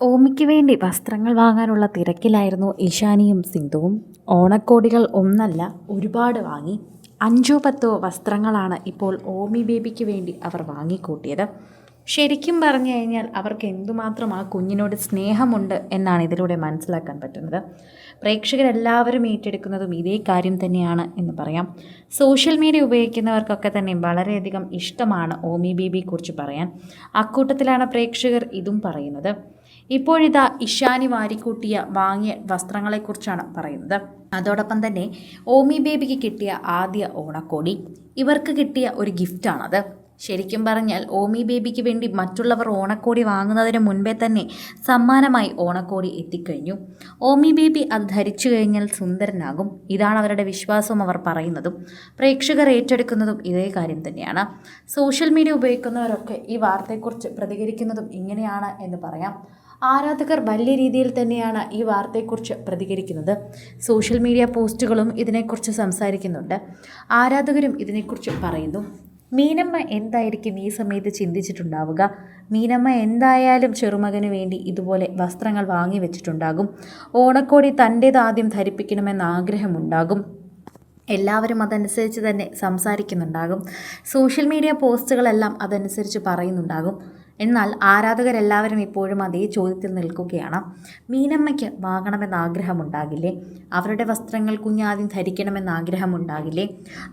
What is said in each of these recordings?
ഓമിക്ക് വേണ്ടി വസ്ത്രങ്ങൾ വാങ്ങാനുള്ള തിരക്കിലായിരുന്നു ഇഷാനിയും സിന്ധുവും. ഓണക്കോടികൾ ഒന്നല്ല ഒരുപാട് വാങ്ങി. അഞ്ചോ പത്തോ വസ്ത്രങ്ങളാണ് ഇപ്പോൾ ഓമി ബേബിക്ക് വേണ്ടി അവർ വാങ്ങിക്കൂട്ടിയത്. ശരിക്കും പറഞ്ഞു കഴിഞ്ഞാൽ അവർക്ക് എന്തുമാത്രം ആ കുഞ്ഞിനോട് സ്നേഹമുണ്ട് എന്നാണ് ഇതിലൂടെ മനസ്സിലാക്കാൻ പറ്റുന്നത്. പ്രേക്ഷകരെല്ലാവരും ഏറ്റെടുക്കുന്നതും ഇതേ കാര്യം തന്നെയാണ് എന്ന് പറയാം. സോഷ്യൽ മീഡിയ ഉപയോഗിക്കുന്നവർക്കൊക്കെ തന്നെ വളരെയധികം ഇഷ്ടമാണ് ഓമി ബേബിയെക്കുറിച്ച് പറയാൻ. അക്കൂട്ടത്തിലാണ് പ്രേക്ഷകർ ഇതും പറയുന്നത്. ഇപ്പോഴിതാ ഇഷാനി വാരിക്കൂട്ടിയ വാങ്ങിയ വസ്ത്രങ്ങളെക്കുറിച്ചാണ് പറയുന്നത്. അതോടൊപ്പം തന്നെ ഓമി ബേബിക്ക് കിട്ടിയ ആദ്യ ഓണക്കോടി. ഇവർക്ക് കിട്ടിയ ഒരു ഗിഫ്റ്റാണത്. ശരിക്കും പറഞ്ഞാൽ ഓമി ബേബിക്ക് വേണ്ടി മറ്റുള്ളവർ ഓണക്കോടി വാങ്ങുന്നതിന് മുൻപേ തന്നെ സമ്മാനമായി ഓണക്കോടി എത്തിക്കഴിഞ്ഞു. ഓമി ബേബി അത് ധരിച്ചു കഴിഞ്ഞാൽ സുന്ദരനാകും. ഇതാണ് അവരുടെ വിശ്വാസവും അവർ പറയുന്നതും. പ്രേക്ഷകർ ഏറ്റെടുക്കുന്നതും ഇതേ കാര്യം തന്നെയാണ്. സോഷ്യൽ മീഡിയ ഉപയോഗിക്കുന്നവരൊക്കെ ഈ വാർത്തയെക്കുറിച്ച് പ്രതികരിക്കുന്നതും ഇങ്ങനെയാണ് എന്ന് പറയാം. ആരാധകർ വലിയ രീതിയിൽ തന്നെയാണ് ഈ വാർത്തയെക്കുറിച്ച് പ്രതികരിക്കുന്നത്. സോഷ്യൽ മീഡിയ പോസ്റ്റുകളും ഇതിനെക്കുറിച്ച് സംസാരിക്കുന്നുണ്ട്. ആരാധകരും ഇതിനെക്കുറിച്ച് പറയുന്നു. മീനമ്മ എന്തായിരിക്കും ഈ സമയത്ത് ചിന്തിച്ചിട്ടുണ്ടാവുക? മീനമ്മ എന്തായാലും ചെറുമകന് വേണ്ടി ഇതുപോലെ വസ്ത്രങ്ങൾ വാങ്ങി വെച്ചിട്ടുണ്ടാകും. ഓണക്കോടി തന്റേതാദ്യം ധരിപ്പിക്കണമെന്ന ആഗ്രഹമുണ്ടാകും. എല്ലാവരും അതനുസരിച്ച് തന്നെ സംസാരിക്കുന്നുണ്ടാകും. സോഷ്യൽ മീഡിയ പോസ്റ്റുകളെല്ലാം അതനുസരിച്ച് പറയുന്നുണ്ടാകും. എന്നാൽ ആരാധകരെല്ലാവരും ഇപ്പോഴും അതേ ചോദ്യത്തിൽ നിൽക്കുകയാണ്. മീനമ്മയ്ക്ക് വാങ്ങണമെന്ന് ആഗ്രഹമുണ്ടാകില്ലേ അവരുടെ വസ്ത്രങ്ങൾ കുഞ്ഞാദ്യം ധരിക്കണമെന്ന് ആഗ്രഹമുണ്ടാകില്ലേ?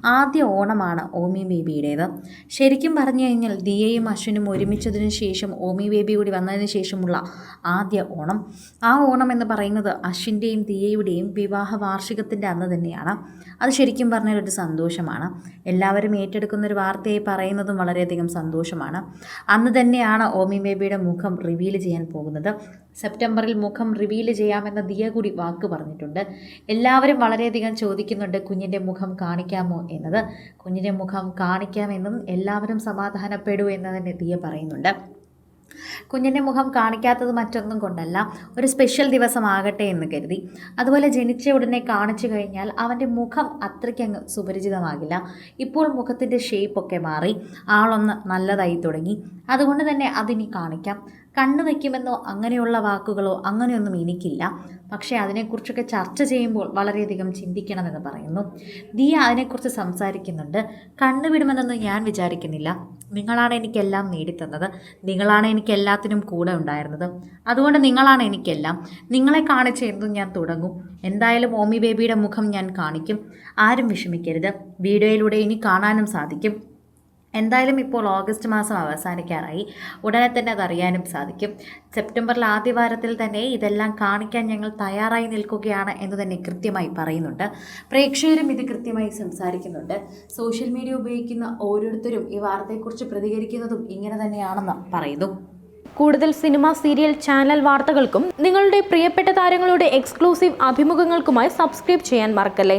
ആദ്യ ഓണമാണ് ഓമി ബേബിയുടേത്. ശരിക്കും പറഞ്ഞു കഴിഞ്ഞാൽ ദിയയും അശ്വിനും ഒരുമിച്ചതിനു ശേഷം ഓമി ബേബി കൂടി വന്നതിന് ശേഷമുള്ള ആദ്യ ഓണം. ആ ഓണം എന്ന് പറയുന്നത് അശ്വിന്റെയും ദിയയുടെയും വിവാഹ വാർഷികത്തിന്റെ അന്ന് തന്നെയാണ്. അത് ശരിക്കും പറഞ്ഞാൽ ഒരു സന്തോഷമാണ്. എല്ലാവരും ഏറ്റെടുക്കുന്ന ഒരു വാർത്തയായി പറയുന്നതും വളരെയധികം സന്തോഷമാണ്. അന്ന് തന്നെയാണ് ഓമി ബേബിയുടെ മുഖം റിവീൽ ചെയ്യാൻ പോകുന്നത്. സെപ്റ്റംബറിൽ മുഖം റിവീൽ ചെയ്യാമെന്ന ദിയ കൂടി വാക്ക് പറഞ്ഞിട്ടുണ്ട്. എല്ലാവരും വളരെയധികം ചോദിക്കുന്നുണ്ട് കുഞ്ഞിന്റെ മുഖം കാണിക്കാമോ എന്നത്. കുഞ്ഞിന്റെ മുഖം കാണിക്കാമെന്നും എല്ലാവരും സമാധാനപ്പെടൂ എന്ന് തന്നെ ദിയ പറയുന്നുണ്ട്. കുഞ്ഞിന്റെ മുഖം കാണിക്കാത്തത് മറ്റൊന്നും കൊണ്ടല്ല. ഒരു സ്പെഷ്യൽ ദിവസമാകട്ടെ എന്ന് കരുതി. അതുപോലെ ജനിച്ച ഉടനെ കാണിച്ചു കഴിഞ്ഞാൽ അവന്റെ മുഖം അത്രയ്ക്കങ്ങ് സുപരിചിതമാകില്ല. ഇപ്പോൾ മുഖത്തിന്റെ ഷേപ്പൊക്കെ മാറി. ആളൊന്ന് നല്ലതായി തുടങ്ങി. അതുകൊണ്ട് തന്നെ അതിനി കാണിക്കാം. കണ്ണു വയ്ക്കുമെന്നോ അങ്ങനെയുള്ള വാക്കുകളോ അങ്ങനെയൊന്നും എനിക്കില്ല. പക്ഷേ അതിനെക്കുറിച്ചൊക്കെ ചർച്ച ചെയ്യുമ്പോൾ വളരെയധികം ചിന്തിക്കണമെന്ന് പറയുന്നു. ദിയ അതിനെക്കുറിച്ച് സംസാരിക്കുന്നുണ്ട്. കണ്ണു വിടുമെന്നൊന്നും ഞാൻ വിചാരിക്കുന്നില്ല. നിങ്ങളാണ് എനിക്കെല്ലാം നേടിത്തന്നത്. നിങ്ങളാണ് എനിക്ക് എല്ലാത്തിനും കൂടെ ഉണ്ടായിരുന്നത്. അതുകൊണ്ട് നിങ്ങളാണ് എനിക്കെല്ലാം. നിങ്ങളെ കാണിച്ച് എന്തും ഞാൻ തുടങ്ങും. എന്തായാലും ഓമി ബേബിയുടെ മുഖം ഞാൻ കാണിക്കും. ആരും വിഷമിക്കരുത്. വീഡിയോയിലൂടെ ഇനി കാണാനും സാധിക്കും. എന്തായാലും ഇപ്പോൾ ഓഗസ്റ്റ് മാസം അവസാനിക്കാറായി. ഉടനെ തന്നെ അതറിയാനും സാധിക്കും. സെപ്റ്റംബറിൽ ആദ്യ വാരത്തിൽ തന്നെ ഇതെല്ലാം കാണിക്കാൻ ഞങ്ങൾ തയ്യാറായി നിൽക്കുകയാണ് എന്ന് തന്നെ കൃത്യമായി പറയുന്നുണ്ട്. പ്രേക്ഷകരും ഇത് കൃത്യമായി സംസാരിക്കുന്നുണ്ട്. സോഷ്യൽ മീഡിയ ഉപയോഗിക്കുന്ന ഓരോരുത്തരും ഈ വാർത്തയെക്കുറിച്ച് പ്രതികരിക്കുന്നതും ഇങ്ങനെ തന്നെയാണെന്ന് പറയുന്നു. കൂടുതൽ സിനിമ സീരിയൽ ചാനൽ വാർത്തകൾക്കും നിങ്ങളുടെ പ്രിയപ്പെട്ട താരങ്ങളുടെ എക്സ്ക്ലൂസീവ് അഭിമുഖങ്ങൾക്കുമായി സബ്സ്ക്രൈബ് ചെയ്യാൻ മറക്കല്ലേ?